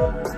안녕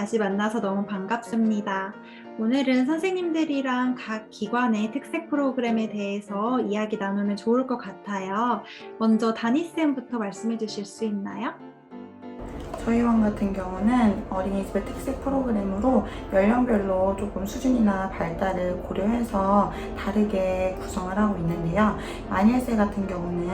다시 만나서 너무 반갑습니다. 오늘은 선생님들이랑 각 기관의 특색 프로그램에 대해서 이야기 나누면 좋을 것 같아요. 먼저 다니쌤부터 말씀해 주실 수 있나요? 저희 반 같은 경우는 어린이집의 특색 프로그램으로 연령별로 조금 수준이나 발달을 고려해서 다르게 구성을 하고 있는데요. 마닐세 같은 경우는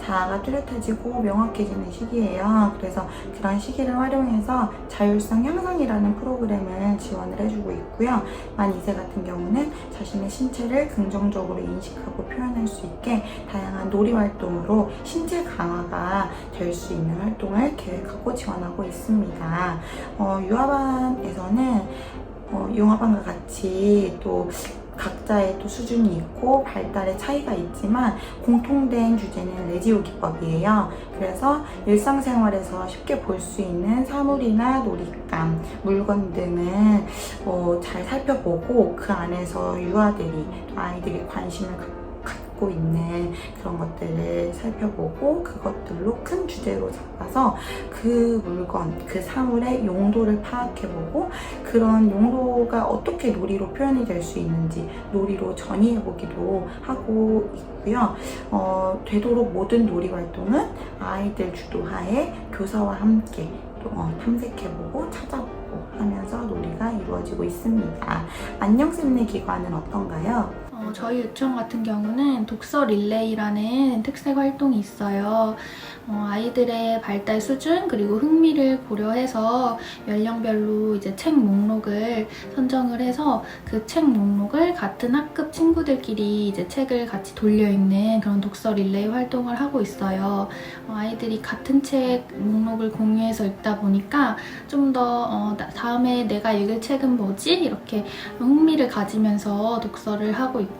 자아가 뚜렷해지고 명확해지는 시기예요. 그래서 그런 시기를 활용해서 자율성 향상이라는 프로그램을 지원을 해주고 있고요. 만 2세 같은 경우는 자신의 신체를 긍정적으로 인식하고 표현할 수 있게 다양한 놀이 활동으로 신체 강화가 될 수 있는 활동을 계획하고 지원하고 있습니다. 어, 유아반에서는 어, 융화반과 같이 또 각자의 또 수준이 있고 발달의 차이가 있지만 공통된 주제는 레지오 기법이에요. 그래서 일상생활에서 쉽게 볼 수 있는 사물이나 놀잇감, 물건 등을 어, 잘 살펴보고 그 안에서 유아들이 또 아이들이 관심을 갖- 갖고 있는 그런 것들을 살펴보고 그것들로 큰 주제로 잡아서 그 물건, 그 사물의 용도를 파악해보고 그런 용도가 어떻게 놀이로 표현이 될 수 있는지 놀이로 전이해보기도 하고 있고요. 어, 되도록 모든 놀이 활동은 아이들 주도하에 교사와 함께 또, 어, 탐색해보고 찾아보고 하면서 놀이가 이루어지고 있습니다. 안녕쌤네 기관은 어떤가요? 어, 저희 유치원 같은 경우는 독서 릴레이라는 특색 활동이 있어요. 어, 아이들의 발달 수준 그리고 흥미를 고려해서 연령별로 이제 책 목록을 선정을 해서 그 책 목록을 같은 학급 친구들끼리 이제 책을 같이 돌려 읽는 그런 독서 릴레이 활동을 하고 있어요. 어, 아이들이 같은 책 목록을 공유해서 읽다 보니까 좀더 어, 나- 다음에 내가 읽을 책은 뭐지? 이렇게 흥미를 가지면서 독서를 하고 있고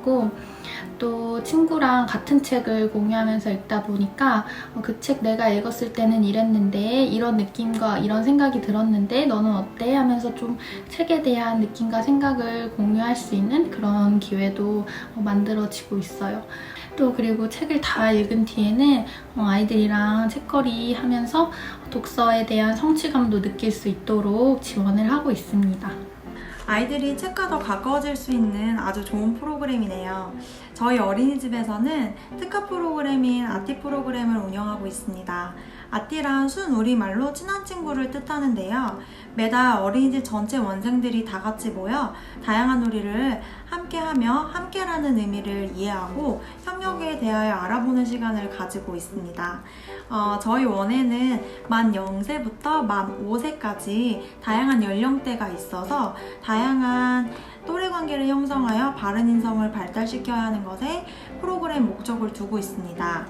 또 친구랑 같은 책을 공유하면서 읽다 보니까 그 책 내가 읽었을 때는 이랬는데 이런 느낌과 이런 생각이 들었는데 너는 어때? 하면서 좀 책에 대한 느낌과 생각을 공유할 수 있는 그런 기회도 어, 만들어지고 있어요. 또 그리고 책을 다 읽은 뒤에는 어, 아이들이랑 책거리 하면서 독서에 대한 성취감도 느낄 수 있도록 지원을 하고 있습니다. 아이들이 책과 더 가까워질 수 있는 아주 좋은 프로그램이네요. 저희 어린이집에서는 특화 프로그램인 아티 프로그램을 운영하고 있습니다. 아티란 순 우리말로 친한 친구를 뜻하는데요. 매달 어린이집 전체 원생들이 다 같이 모여 다양한 놀이를 함께하며 함께라는 의미를 이해하고 협력에 대하여 알아보는 시간을 가지고 있습니다. 어, 저희 원에는 만 0세부터 만 5세까지 다양한 연령대가 있어서 다양한 또래 관계를 형성하여 바른 인성을 발달시켜야 하는 것에 프로그램 목적을 두고 있습니다.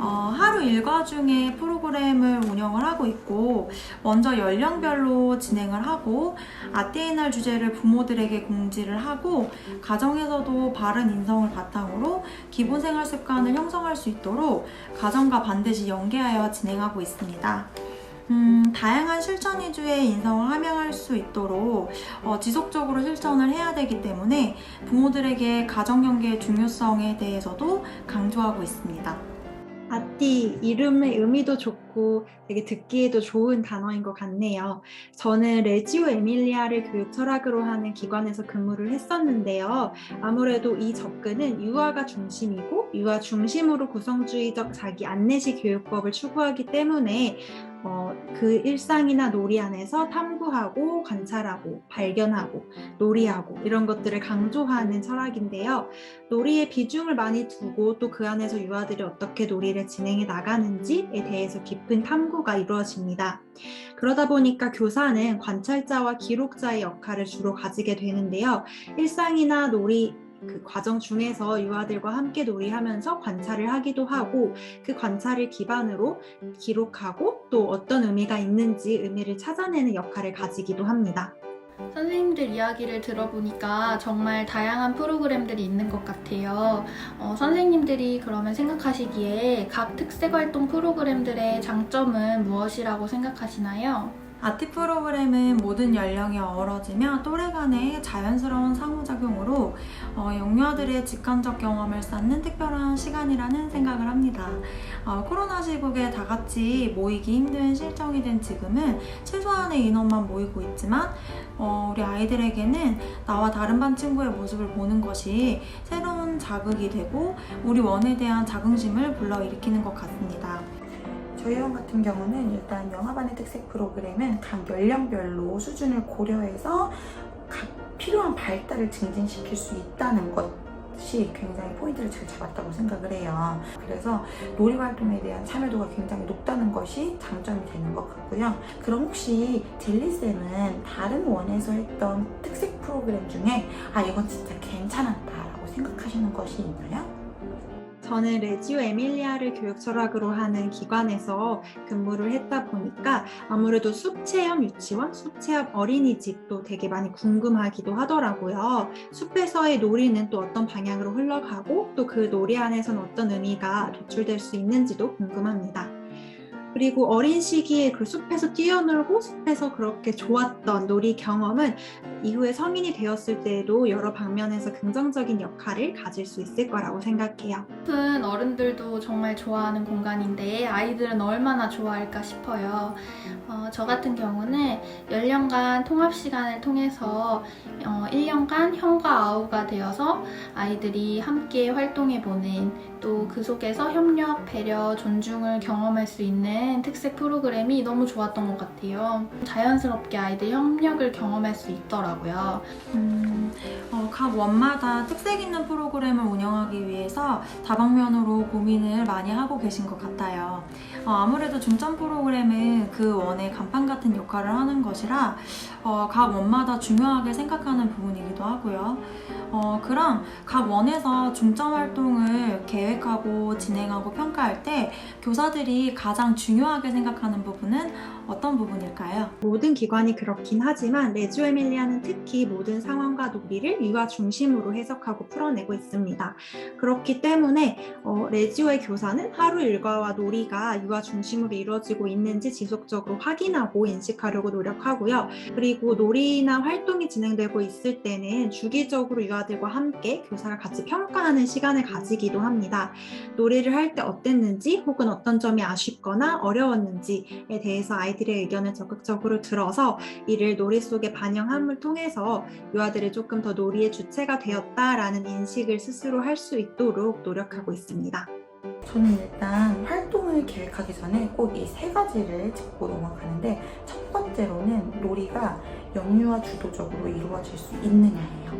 어, 하루 일과 중에 프로그램을 운영을 하고 있고 먼저 연령별로 진행을 하고 아테이날 주제를 부모들에게 공지를 하고 가정에서도 바른 인성을 바탕으로 기본 생활 습관을 형성할 수 있도록 가정과 반드시 연계하여 진행하고 있습니다. 음, 다양한 실천 위주의 인성을 함양할 수 있도록 어, 지속적으로 실천을 해야 되기 때문에 부모들에게 가정 연계의 중요성에 대해서도 강조하고 있습니다. 아띠 이름의 의미도 좋고 되게 듣기에도 좋은 단어인 것 같네요. 저는 레지오 에밀리아를 교육 철학으로 하는 기관에서 근무를 했었는데요. 아무래도 이 접근은 유아가 중심이고 유아 중심으로 구성주의적 자기 안내시 교육법을 추구하기 때문에 어, 그 일상이나 놀이 안에서 탐구하고 관찰하고 발견하고 놀이하고 이런 것들을 강조하는 철학인데요. 놀이에 비중을 많이 두고 또 그 안에서 유아들이 어떻게 놀이를 진행해 나가는지에 대해서 깊은 탐구가 이루어집니다. 그러다 보니까 교사는 관찰자와 기록자의 역할을 주로 가지게 되는데요. 일상이나 놀이 그 과정 중에서 유아들과 함께 놀이하면서 관찰을 하기도 하고 그 관찰을 기반으로 기록하고 또 어떤 의미가 있는지 의미를 찾아내는 역할을 가지기도 합니다. 선생님들 이야기를 들어보니까 정말 다양한 프로그램들이 있는 것 같아요. 어, 선생님들이 그러면 생각하시기에 각 특색 활동 프로그램들의 장점은 무엇이라고 생각하시나요? 아티 프로그램은 모든 연령이 어우러지며 또래 간의 자연스러운 상호작용으로 어, 영유아들의 직관적 경험을 쌓는 특별한 시간이라는 생각을 합니다. 어, 코로나 시국에 다 같이 모이기 힘든 실정이 된 지금은 최소한의 인원만 모이고 있지만 어, 우리 아이들에게는 나와 다른 반 친구의 모습을 보는 것이 새로운 자극이 되고 우리 원에 대한 자긍심을 불러일으키는 것 같습니다. 저희 원 같은 경우는 일단 영화반의 특색 프로그램은 각 연령별로 수준을 고려해서 각 필요한 발달을 증진시킬 수 있다는 것 이 굉장히 포인트를 잘 잡았다고 생각을 해요. 그래서 놀이 활동에 대한 참여도가 굉장히 높다는 것이 장점이 되는 것 같고요. 그럼 혹시 젤리쌤은 다른 원에서 했던 특색 프로그램 중에 아 이건 진짜 괜찮았다라고 생각하시는 것이 있나요? 저는 레지오 에밀리아를 교육 철학으로 하는 기관에서 근무를 했다 보니까 아무래도 숲 체험 유치원, 숲 체험 어린이집도 되게 많이 궁금하기도 하더라고요. 숲에서의 놀이는 또 어떤 방향으로 흘러가고 또 그 놀이 안에서는 어떤 의미가 도출될 수 있는지도 궁금합니다. 그리고 어린 시기에 그 숲에서 뛰어놀고 숲에서 그렇게 좋았던 놀이 경험은 이후에 성인이 되었을 때에도 여러 방면에서 긍정적인 역할을 가질 수 있을 거라고 생각해요. 숲은 어른들도 정말 좋아하는 공간인데 아이들은 얼마나 좋아할까 싶어요. 어, 저 같은 경우는 연령간 통합 시간을 통해서 어, 1년간 형과 아우가 되어서 아이들이 함께 활동해보는 또 그 속에서 협력, 배려, 존중을 경험할 수 있는 특색 프로그램이 너무 좋았던 것 같아요. 자연스럽게 아이들 협력을 경험할 수 있더라고요. 음, 어, 각 원마다 특색 있는 프로그램을 운영하기 위해서 다방면으로 고민을 많이 하고 계신 것 같아요. 어, 아무래도 중점 프로그램은 그 원의 간판 같은 역할을 하는 것이라 어, 각 원마다 중요하게 생각하는 부분이기도 하고요. 어, 그럼 각 원에서 중점 활동을 계획하고 진행하고 평가할 때 교사들이 가장 중요하게 생각하는 부분은 어떤 부분일까요? 모든 기관이 그렇긴 하지만 레지오 에밀리아는 특히 모든 상황과 놀이를 유아 중심으로 해석하고 풀어내고 있습니다. 그렇기 때문에 어, 레지오의 교사는 하루 일과와 놀이가 유아 중심으로 이루어지고 있는지 지속적으로 확인하고 인식하려고 노력하고요. 그리고 놀이나 활동이 진행되고 있을 때는 주기적으로 유아 들과 함께 교사가 같이 평가하는 시간을 가지기도 합니다. 놀이를 할 때 어땠는지 혹은 어떤 점이 아쉽거나 어려웠는지에 대해서 아이들의 의견을 적극적으로 들어서 이를 놀이 속에 반영함을 통해서 유아들이 조금 더 놀이의 주체가 되었다라는 인식을 스스로 할 수 있도록 노력하고 있습니다. 저는 일단 활동을 계획하기 전에 꼭 이 세 가지를 짚고 넘어가는데 첫 번째로는 놀이가 영유아 주도적으로 이루어질 수 있느냐예요.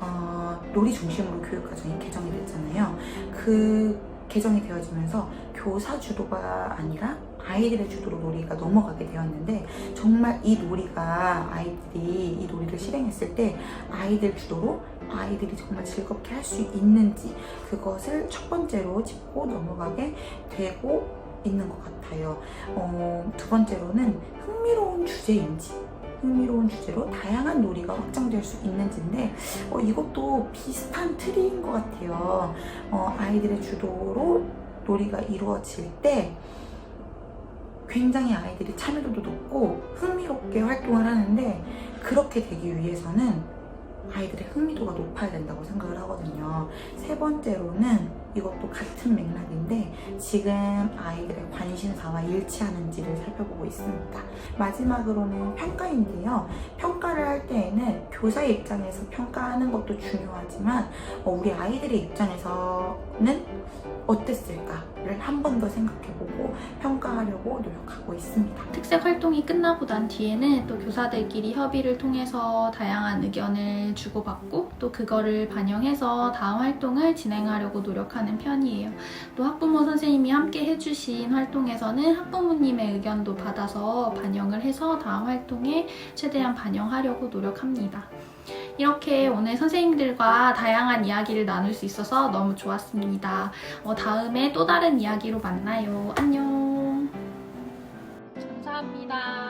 어, 놀이 중심으로 교육 과정이 개정이 됐잖아요. 그 개정이 되어지면서 교사 주도가 아니라 아이들의 주도로 놀이가 넘어가게 되었는데 정말 이 놀이가 아이들이 이 놀이를 실행했을 때 아이들 주도로 아이들이 정말 즐겁게 할 수 있는지 그것을 첫 번째로 짚고 넘어가게 되고 있는 것 같아요. 어, 두 번째로는 흥미로운 주제인지 흥미로운 주제로 다양한 놀이가 확장될 수 있는지인데 어, 이것도 비슷한 틀인 것 같아요. 어, 아이들의 주도로 놀이가 이루어질 때 굉장히 아이들이 참여도도 높고 흥미롭게 활동을 하는데 그렇게 되기 위해서는 아이들의 흥미도가 높아야 된다고 생각을 하거든요. 세 번째로는 이것도 같은 맥락인데 지금 아이들의 관심사와 일치하는지를 살펴보고 있습니다. 마지막으로는 평가인데요. 평가를 할 때에는 교사의 입장에서 평가하는 것도 중요하지만 어, 우리 아이들의 입장에서는 어땠을까를 한 번 더 생각해보고 평가하려고 노력하고 있습니다. 특색 활동이 끝나고 난 뒤에는 또 교사들끼리 협의를 통해서 다양한 의견을 주고받고 또 그거를 반영해서 다음 활동을 진행하려고 노력 하는 편이에요. 또 학부모 선생님이 함께 해주신 활동에서는 학부모님의 의견도 받아서 반영을 해서 다음 활동에 최대한 반영하려고 노력합니다. 이렇게 오늘 선생님들과 다양한 이야기를 나눌 수 있어서 너무 좋았습니다. 어, 다음에 또 다른 이야기로 만나요. 안녕. 감사합니다.